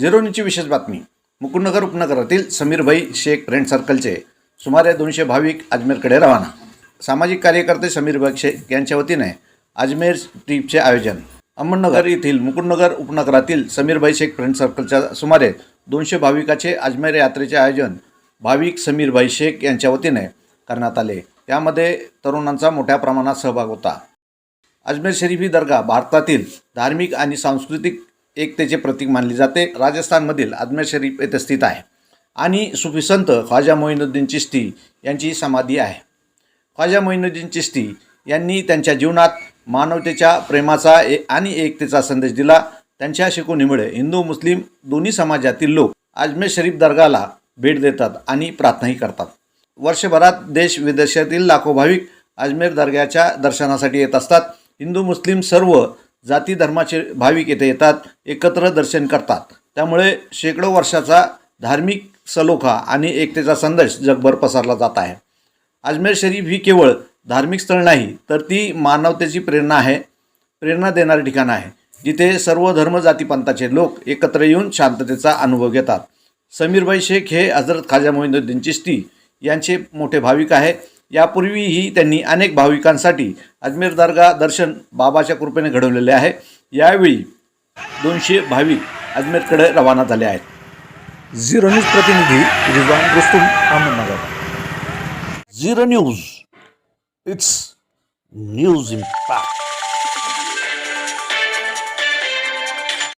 झिरोनीची विशेष बातमी. मुकुंदनगर उपनगरातील समीरभाई शेख फ्रेंड सर्कलचे सुमारे दोनशे भाविक अजमेरकडे रवाना. सामाजिक कार्यकर्ते समीरभाई शेख यांच्या वतीने अजमेर ट्रीपचे आयोजन. अहमदनगर येथील मुकुंदनगर उपनगरातील समीरभाई शेख फ्रेंड सर्कलच्या सुमारे दोनशे भाविकाचे अजमेर यात्रेचे आयोजन भाविक समीरभाई शेख यांच्या वतीने करण्यात आले. त्यामध्ये तरुणांचा मोठ्या प्रमाणात सहभाग होता. अजमेर शरीफ ही दर्गा भारतातील धार्मिक आणि सांस्कृतिक एकतेचे प्रतीक मानली जाते. राजस्थानमधील अजमेर शरीफ येथे स्थित आहे. आणि सुफी संत ख्वाजा मोहिनुद्दीन चिश्ती यांची समाधी आहे. ख्वाजा मोहिनुद्दीन चिश्ती यांनी त्यांच्या जीवनात मानवतेच्या प्रेमाचा ए आणि एकतेचा संदेश दिला. त्यांच्या शिकवणीमुळे हिंदू मुस्लिम दोन्ही समाजातील लोक अजमेर शरीफ दर्गाला भेट देतात आणि प्रार्थनाही करतात. वर्षभरात देश विदेशातील लाखो भाविक अजमेर दर्ग्याच्या दर्शनासाठी येत असतात. हिंदू मुस्लिम सर्व जाती धर्माचे भाविक येथे येतात एकत्र दर्शन करतात. त्यामुळे शेकडो वर्षाचा धार्मिक सलोखा आणि एकतेचा संदेश जगभर पसरला जात आहे. अजमेर शरीफ ही केवळ धार्मिक स्थळ नाही तर ती मानवतेची प्रेरणा आहे प्रेरणा देणारे ठिकाण आहे जिथे सर्व धर्म जातीपंथाचे लोक एकत्र येऊन शांततेचा अनुभव घेतात. समीरबाई शेख हे हजरत खाजा मोहिंदुद्दीन चिश्ती यांचे मोठे भाविक आहे. यापूर्वीही त्यांनी अनेक भाविकांसाठी अजमेर दर्गा दर्शन बाबाच्या कृपेने घडवलेले आहे यावेळी दोनशे भाविक अजमेरकडे रवाना झाले आहेत झिरो न्यूज प्रतिनिधी Rizwan Rustam Ahmednagar Zero News. It's news impact.